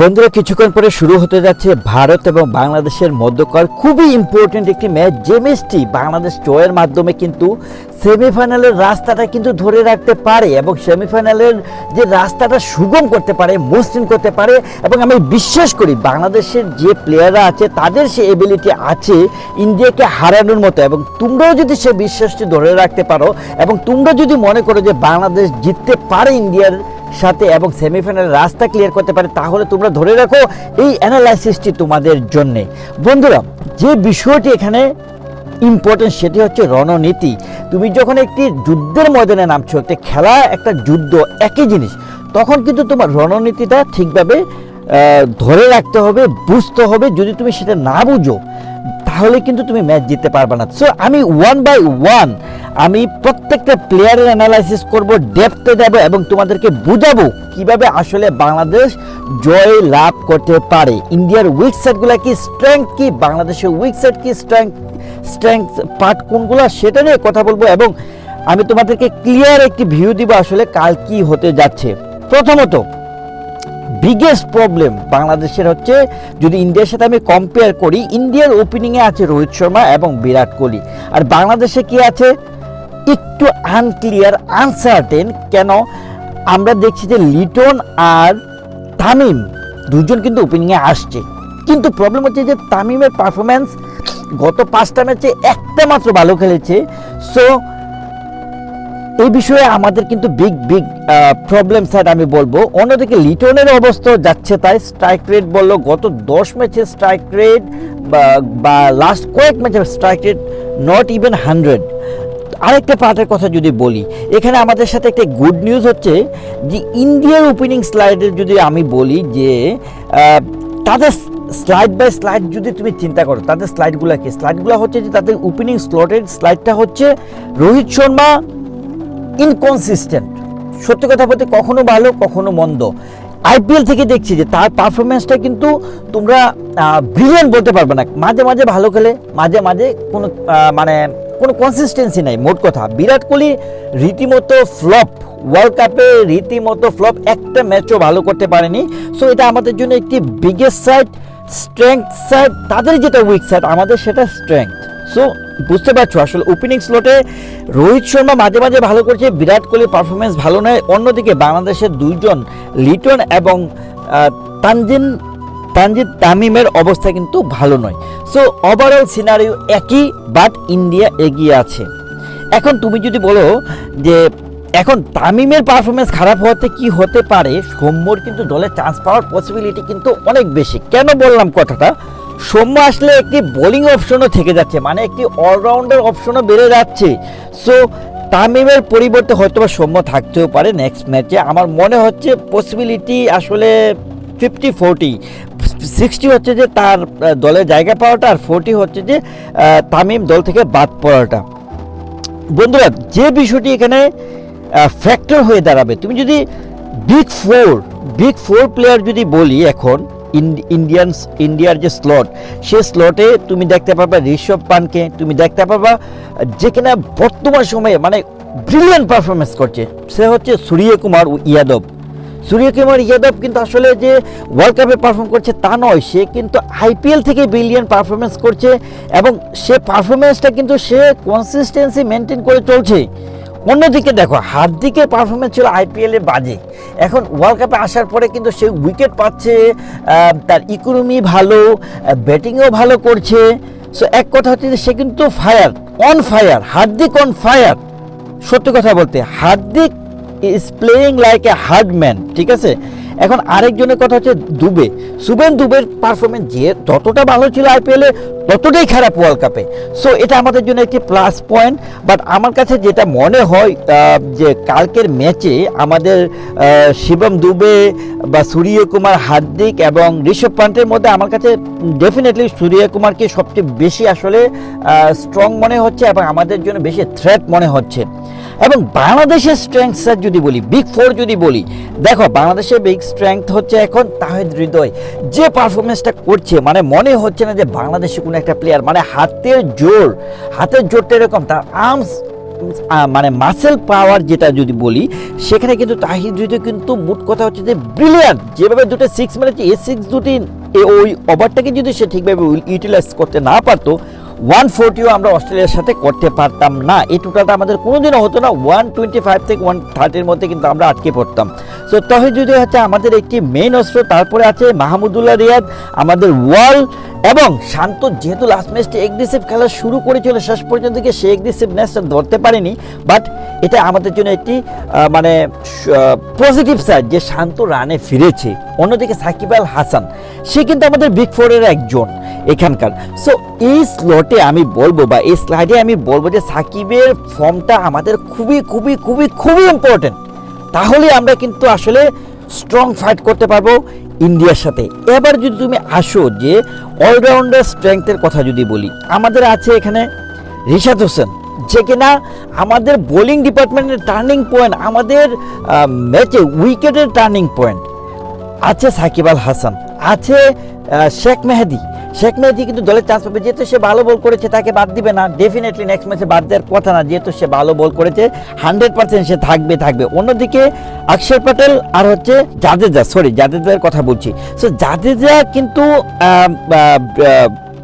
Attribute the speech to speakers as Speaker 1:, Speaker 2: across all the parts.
Speaker 1: বন্ধুরা, কিছুক্ষণ পরে শুরু হতে যাচ্ছে ভারত এবং বাংলাদেশের মধ্যকার খুবই ইম্পর্টেন্ট একটি ম্যাচ। যে ম্যাচটি বাংলাদেশ জয়ের মাধ্যমে কিন্তু সেমিফাইনালের রাস্তাটা কিন্তু ধরে রাখতে পারে এবং সেমিফাইনালের যে রাস্তাটা সুগম করতে পারে, মসৃণ করতে পারে এবং আমি বিশ্বাস করি বাংলাদেশের যে প্লেয়াররা আছে, তাদের সে এবিলিটি আছে ইন্ডিয়াকে হারানোর মতো এবং তোমরাও যদি সে বিশ্বাসটি ধরে রাখতে পারো এবং তোমরা যদি মনে করো যে বাংলাদেশ জিততে পারে ইন্ডিয়ার সাথে এবং সেমিফাইনাল রাস্তা ক্লিয়ার করতে পারে, তাহলে তোমরা ধরে রাখো এই অ্যানালাইসিসটি তোমাদের জন্যে। বন্ধুরা, যে বিষয়টি এখানে ইম্পর্টেন্ট সেটি হচ্ছে রণনীতি। তুমি যখন একটি যুদ্ধের ময়দানে নামছো, একটা খেলা, একটা যুদ্ধ, একই জিনিস, তখন কিন্তু তোমার রণনীতিটা ঠিকভাবে ধরে রাখতে হবে, বুঝতে হবে। যদি তুমি সেটা না বুঝো তাহলে কিন্তু তুমি ম্যাচ জিততে পারবে না। সো আমি ওয়ান বাই ওয়ান আমি প্রত্যেকটা প্লেয়ারের অ্যানালাইসিস করব ডেপথে যাব এবং তোমাদেরকে বুঝাবো কীভাবে আসলে বাংলাদেশ জয় লাভ করতে পারে। ইন্ডিয়ার উইক সাইডগুলো কি স্ট্রেংথ কি? বাংলাদেশের উইক সাইড কি স্ট্রেংথ স্ট্রেংথ পার্ট কোনগুলো সেটা নিয়ে কথা বলব এবং আমি তোমাদেরকে ক্লিয়ার একটি ভিউ দিব আসলে কাল কি হতে যাচ্ছে। প্রথমত বিগেস্ট প্রবলেম বাংলাদেশের হচ্ছে, যদি ইন্ডিয়ার সাথে আমি কম্পেয়ার করি, ইন্ডিয়ার ওপেনিংয়ে আছে রোহিত শর্মা এবং বিরাট কোহলি। আর বাংলাদেশে কি আছে? একটু আনক্লিয়ার আনসার্টেন কেন? আমরা দেখছি যে লিটন আর তামিম দুজন কিন্তু ওপেনিংয়ে আসছে। কিন্তু প্রবলেম হচ্ছে যে তামিমের পারফরমেন্স গত পাঁচটা ম্যাচে একটা মাত্র ভালো খেলেছে। সো এই বিষয়ে আমাদের কিন্তু বিগ বিগ প্রবলেম স্যার আমি বলব। অন্যদিকে লিটনের অবস্থা যাচ্ছে তাই স্ট্রাইক রেট বলল, গত দশ ম্যাচে স্ট্রাইক রেট বা লাস্ট কয়েক ম্যাচে strike rate not even hundred আরেকটা পার্টের কথা যদি বলি, এখানে আমাদের সাথে একটা গুড নিউজ হচ্ছে যে ইন্ডিয়ার ওপেনিং স্লাইডের যদি আমি বলি যে তাদের স্লাইড বাই স্লাইড যদি তুমি চিন্তা করো, তাদের স্লাইডগুলো কি? স্লাইডগুলো হচ্ছে যে তাদের ওপেনিং স্লটের স্লাইডটা হচ্ছে রোহিত শর্মা ইনকনসিস্টেন্ট সত্যি কথা বলতে কখনো ভালো, কখনো মন্দ। আইপিএল থেকে দেখছি যে তার পারফরমেন্সটা কিন্তু তোমরা ব্রিলিয়ান্ট বলতে পারবে না। মাঝে মাঝে ভালো খেলে, মাঝে মাঝে কোনো মানে কোনো কনসিস্টেন্সি নাই, মোট কথা। বিরাট কোহলি রীতিমতো ফ্লপ ওয়ার্ল্ড কাপে রীতিমতো ফ্লপ একটা ম্যাচও ভালো করতে পারেনি। সো এটা আমাদের জন্য একটি বিগেস্ট সাইড স্ট্রেংথ সাইড তাদের যেটা উইক সাইড আমাদের সেটা স্ট্রেংথ সো বুঝতে পারছ, আসলে ওপেনিং স্লটে রোহিত শর্মা মাঝে মাঝে ভালো করছে, বিরাট কোহলির পারফরমেন্স ভালো নয়। অন্যদিকে বাংলাদেশের দুইজন, লিটন এবং তানজিন, তানজিদ তামিমের অবস্থা কিন্তু ভালো নয়। সো ওভারঅল সিনারিও একই বাট ইন্ডিয়া এগিয়ে আছে। এখন তুমি যদি বলো যে, এখন তামিমের পারফরমেন্স খারাপ হওয়াতে কি হতে পারে, সৌম্যর কিন্তু দলে চান্স পাওয়ার পসিবিলিটি কিন্তু অনেক বেশি। কেন বললাম কথাটা? সৌম্য আসলে একটি বোলিং অপশনও থেকে যাচ্ছে মানে একটি অলরাউন্ডার অপশনও বেড়ে যাচ্ছে। সো তামিমের পরিবর্তে হয়তো বা সৌম্য থাকতেও পারে নেক্সট ম্যাচে আমার মনে হচ্ছে পসিবিলিটি আসলে ফিফটি ফোরটি সিক্সটি হচ্ছে যে তার দলে জায়গা পাওয়াটা আর ফোরটি হচ্ছে যে তামিম দল থেকে বাদ পড়াটা। বন্ধুরা, যে বিষয়টি এখানে ফ্যাক্টর হয়ে দাঁড়াবে, তুমি যদি big four big four player যদি বলি এখন ইন্ডিয়ানস ইন্ডিয়ার যে স্লট সে স্লটে তুমি দেখতে পাবা ঋষভ পানকে তুমি দেখতে পাবা যে কিনা বর্তমান সময়ে মানে ব্রিলিয়ান্ট পারফরমেন্স করছে। সে হচ্ছে সূর্য কুমার ইয়াদব। সূর্যকুমার ইয়াদব কিন্তু আসলে যে ওয়ার্ল্ড কাপে পারফর্ম করছে তা নয়, সে কিন্তু আইপিএল থেকে ব্রিলিয়ান পারফরমেন্স করছে এবং সে পারফরমেন্সটা কিন্তু সে কনসিস্টেন্সি মেনটেন করে চলছে। অন্যদিকে দেখো, হার্দিকের পারফরমেন্স ছিল আইপিএলে বাজে। এখন ওয়ার্ল্ড কাপে আসার পরে কিন্তু সে উইকেট পাচ্ছে তার ইকোনমি ভালো ব্যাটিংও ভালো করছে। সো এক কথা হচ্ছে সে কিন্তু fire on fire Hardik on fire সত্যি কথা বলতে, Hardik is playing like a hard man ঠিক আছে? এখন আরেকজনের কথা হচ্ছে দুবে। সুবেন দুবের পারফরমেন্স যে যতটা ভালো ছিল আইপিএলে ততটাই খারাপ ওয়ার্ল্ড কাপে সো এটা আমাদের জন্য একটি প্লাস পয়েন্ট বাট আমার কাছে যেটা মনে হয় যে কালকের ম্যাচে আমাদের শিবম দুবে বা সূর্য কুমার হার্দিক এবং ঋষভ পান্তের মধ্যে আমার কাছে ডেফিনেটলি সূর্য কুমারকে সবচেয়ে বেশি আসলে স্ট্রং মনে হচ্ছে এবং আমাদের জন্য বেশি থ্রেট মনে হচ্ছে। এবং বাংলাদেশের স্ট্রেংথ স্যার যদি বলি বিগ ফোর যদি বলি, দেখো বাংলাদেশের বিগ স্ট্রেংথ হচ্ছে এখন তাহিদ হৃদয়। যে পারফরমেন্সটা করছে মানে মনে হচ্ছে না যে বাংলাদেশে কোনো একটা প্লেয়ার মানে হাতের জোর, হাতের জোরটা এরকম, তার আর্মস মানে মাসেল পাওয়ার যেটা যদি বলি, সেখানে কিন্তু তাহিদ হৃদয় কিন্তু মোট কথা হচ্ছে যে ব্রিলিয়ান্ট যেভাবে দুটো সিক্স মেরেছে, এ সিক্স দুটি ওই ওভারটাকে যদি সে ঠিকভাবে ইউটিলাইজ করতে না পারতো ওয়ান ফোরটিও আমরা অস্ট্রেলিয়ার সাথে করতে পারতাম না। এই টোটালটা আমাদের কোনোদিনও হতো না। ওয়ান টোয়েন্টি ফাইভ থেকে ওয়ান থার্টির মধ্যে কিন্তু আমরা আটকে পড়তাম। সো তবে যদি হচ্ছে আমাদের একটি মেইন অস্ত্র। তারপরে আছে মাহমুদুল্লাহ রিয়াদ, আমাদের ওয়াল এবং শান্ত যেহেতু লাস্ট ম্যাচটি এগ্রেসিভ খেলা শুরু করেছিল, শেষ পর্যন্ত গিয়ে সে এগ্রেসিভ ম্যাচটা ধরতে পারেনি। বাট এটা আমাদের জন্য একটি মানে পজিটিভ সাইড যে শান্ত রানে ফিরেছে। অন্যদিকে সাকিব আল হাসান, সে কিন্তু আমাদের বিগ ফোরের একজন। এখানকার। সো এই স্লটে আমি বলব বা এই স্লাইডে আমি বলব যে সাকিবের ফর্মটা আমাদের খুবই খুবই খুবই খুবই ইম্পর্টেন্ট তাহলে আমরা কিন্তু আসলে স্ট্রং ফাইট করতে পারব ইন্ডিয়ার সাথে। এবার যদি তুমি আসো যে অলরাউন্ডার স্ট্রেংথের কথা যদি বলি, আমাদের আছে এখানে রিশাদ হোসেন, যে কিনা আমাদের বোলিং ডিপার্টমেন্টের টার্নিং পয়েন্ট আমাদের ম্যাচে উইকেটের টার্নিং পয়েন্ট আছে সাকিব আল হাসান, আছে শেখ মেহেদি শেখ মেহেদি কিন্তু দলের চান্স পাবে। যেহেতু সে ভালো বল করেছে, তাকে বাদ দিবে না। ডেফিনেটলি নেক্সট ম্যাচে বাদ দেওয়ার কথা না। যেহেতু সে ভালো বল করেছে হান্ড্রেড পার্সেন্ট সে থাকবে থাকবে। অন্যদিকে অক্ষর প্যাটেল আর হচ্ছে জাদেজা সরি জাদেজার কথা বলছি। সো জাদেজা কিন্তু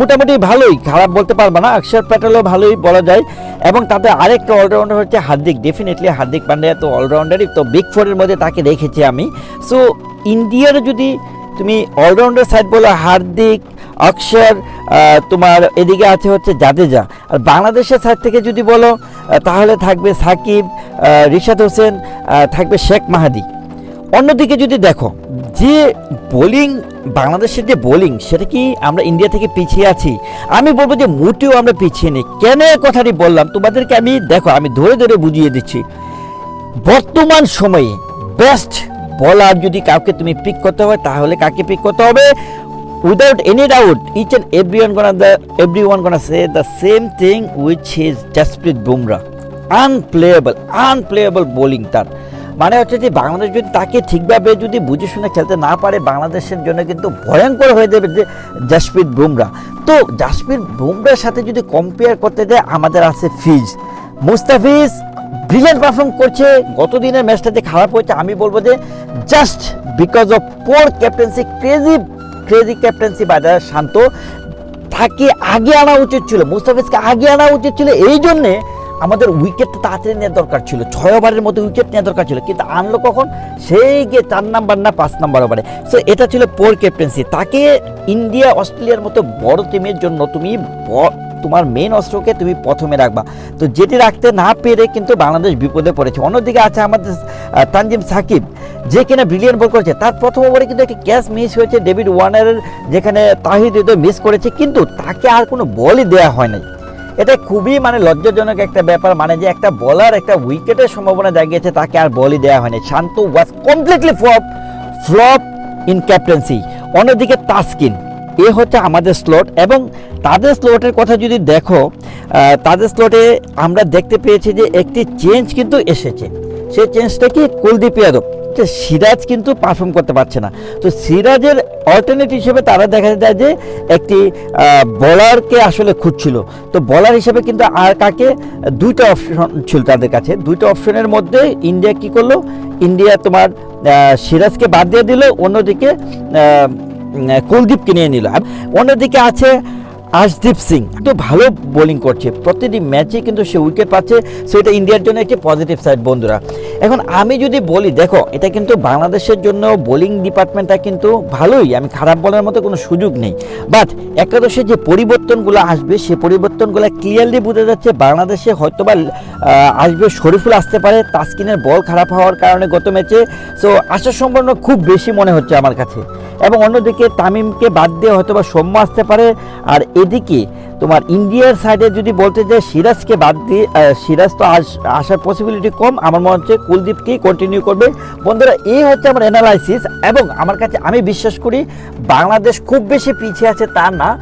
Speaker 1: মোটামুটি ভালোই, খারাপ বলতে পারব না। অক্ষর প্যাটেলও ভালোই বলা যায়। এবং তাতে আরেকটা অলরাউন্ডার হচ্ছে হার্দিক। ডেফিনেটলি হার্দিক পান্ডিয়া তো অলরাউন্ডারই তো বিগ ফোরের মধ্যে তাকে রেখেছি আমি। সো ইন্ডিয়ার যদি তুমি অলরাউন্ডার সাইড বলো, হার্দিক অক্ষর তোমার এদিকে আছে হচ্ছে জাদেজা। আর বাংলাদেশের সাইড থেকে যদি বলো তাহলে থাকবে সাকিব রিশাদ হোসেন থাকবে শেখ মাহাদি। অন্যদিকে যদি দেখো, যে বোলিং বাংলাদেশের যে বোলিং সেটা কি আমরা ইন্ডিয়া থেকে পিছিয়ে আছি? আমি বলব যে মোটেও আমরা পিছিয়ে নেই। কেন কথাটি বললাম? তোমাদেরকে আমি, দেখো, আমি ধরে ধরে বুঝিয়ে দিচ্ছি। বর্তমান সময়ে বেস্ট বলার যদি কাউকে তুমি পিক করতে হয়, তাহলে কাকে পিক করতে হবে? Doubt each and every one gonna the every one gonna say the same thing which is Jasprit Bumrah unplayable unplayable bowling তার। মানে হচ্ছে যে বাংলাদেশ যদি তাকে ঠিকভাবে যদি বুঝে শুনে খেলতে না পারে, বাংলাদেশের জন্য কিন্তু ভয়ঙ্কর হয়ে যাবে যে জাসপ্রীত বুমরা তো জাসপ্রীত বুমরার সাথে যদি কম্পেয়ার করতে যায়, আমাদের আছে ফিজ মুস্তাফিজ ব্রিলিয়ান্ট পারফর্ম করছে গত দিনের ম্যাচটা যে খারাপ হয়েছে, আমি বলব যে just because of poor captaincy crazy crazy captaincy by Shanto তাকে আগে আনা উচিত ছিল, মুস্তাফিজকে আগে আনা উচিত ছিল, এই জন্যে আমাদের উইকেটটা তাড়াতাড়ি নেওয়ার দরকার ছিল, ছয় ওভারের মধ্যে উইকেট নেওয়া দরকার ছিল, কিন্তু আনলো কখন? সেই গিয়ে চার নাম্বার না পাঁচ নাম্বার ওভারে। সো এটা ছিল পোর ক্যাপ্টেন্সি তাকে ইন্ডিয়া অস্ট্রেলিয়ার মতো বড় টিমের জন্য তুমি তোমার মেন অস্ত্রকে তুমি প্রথমে রাখবা। তো যেটি রাখতে না পেরে কিন্তু বাংলাদেশ বিপদে পড়েছে। অন্যদিকে আছে আমাদের তানজিম সাকিব। যে কিনা ব্রিলিয়ান বল করেছে, তার প্রথম ওভারে কিন্তু একটি ক্যাচ মিস হয়েছে ডেভিড ওয়ার্নারের যেখানে তাহিদ মিস করেছে, কিন্তু তাকে আর কোনো বলই দেওয়া হয় নাই এটা খুবই মানে লজ্জাজনক একটা ব্যাপার মানে যে একটা বলার একটা উইকেটের সম্ভাবনা জাগিয়েছে, তাকে আর বলই দেওয়া হয়নি। Shanto was completely flop flop in captaincy অন্যদিকে তাস্কিন এ হচ্ছে আমাদের স্লট এবং তাদের স্লটের কথা যদি দেখো তাদের স্লটে আমরা দেখতে পেয়েছি যে একটি চেঞ্জ কিন্তু এসেছে। সেই চেঞ্জটা কি কুলদীপ যাদব যে সিরাজ কিন্তু পারফর্ম করতে পারছে না। তো সিরাজের অল্টারনেট হিসেবে তারা দেখা যায় যে একটি বলারকে আসলে খুঁজছিল। তো বলার হিসেবে কিন্তু আর কাকে? দুইটা অপশন ছিল তাদের কাছে। দুইটা অপশনের মধ্যে ইন্ডিয়া কি করল? ইন্ডিয়া তোমার সিরাজকে বাদ দিয়ে দিল। অন্যদিকে কুলদীপকে নিয়ে নিল। অন্যদিকে আছে আশদীপ সিং। তো ভালো বোলিং করছে। প্রতিটি ম্যাচে কিন্তু সে উইকেট পাচ্ছে। সো এটা ইন্ডিয়ার জন্য একটি পজিটিভ সাইড বন্ধুরা। এখন আমি যদি বলি, দেখো, এটা কিন্তু বাংলাদেশের জন্য বোলিং ডিপার্টমেন্টটা কিন্তু ভালোই। আমি খারাপ বলার মতো কোনো সুযোগ নেই। বাট একাদশে যে পরিবর্তনগুলো আসবে, সে পরিবর্তনগুলো ক্লিয়ারলি বোঝা যাচ্ছে বাংলাদেশে হয়তোবা আসবে, শরীফুল আসতে পারে। তাসকিনের বল খারাপ হওয়ার কারণে গত ম্যাচে সো আসার সম্ভাবনা খুব বেশি মনে হচ্ছে আমার কাছে। এবং অন্যদিকে তামিমকে বাদ দিয়ে হয়তো বা সৌম্য আসতে পারে। আর এদিকে তোমার ইন্ডিয়ার সাইডে যদি বলতে যায় সিরাজকে বাদ দিয়ে সিরাজ তো আস- আসার পসিবিলিটি কম। আমার মনে হচ্ছে কুলদীপকেই কন্টিনিউ করবে। বন্ধুরা, এই হচ্ছে আমার অ্যানালাইসিস এবং আমার কাছে আমি বিশ্বাস করি, বাংলাদেশ খুব বেশি পিছিয়ে আছে তা না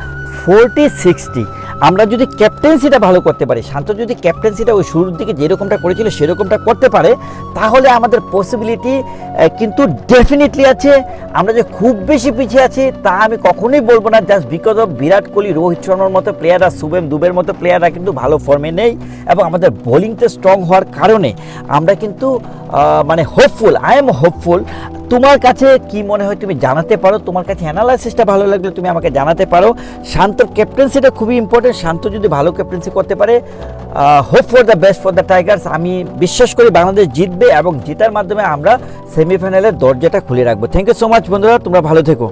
Speaker 1: ফোরটি সিক্সটি আমরা যদি ক্যাপ্টেন্সিটা ভালো করতে পারি, শান্ত যদি ক্যাপ্টেন্সিটা ওই শুরুর দিকে যেরকমটা করেছিল সেরকমটা করতে পারে, তাহলে আমাদের পসিবিলিটি কিন্তু ডেফিনেটলি আছে। আমরা যে খুব বেশি পিছিয়ে আছি, তা আমি কখনোই বলব না। Just because of Virat Kohli, Rohit শর্মার মতো প্লেয়াররা শুভেম দুবের মতো প্লেয়াররা কিন্তু ভালো ফর্মে নেই এবং আমাদের বোলিংতে স্ট্রং হওয়ার কারণে আমরা কিন্তু মানে হোপফুল আই এম হোপফুল তোমার কাছে কি মনে হয় তুমি জানাতে পারো? তোমার কাছে অ্যানালাইসিসটা ভালো লাগলে তুমি আমাকে জানাতে পারো। শান্তর ক্যাপ্টেন্সিটা খুবই ইম্পর্টেন্ট শান্ত যদি ভালো ক্যাপ্টেন্সি করতে পারে hope for the best for the Tigers আমি বিশ্বাস করি বাংলাদেশ জিতবে এবং জেতার মাধ্যমে আমরা সেমিফাইনালের দরজাটা খুলে রাখব। থ্যাংক ইউ সো মাচ বন্ধুরা, তোমরা ভালো থেকো।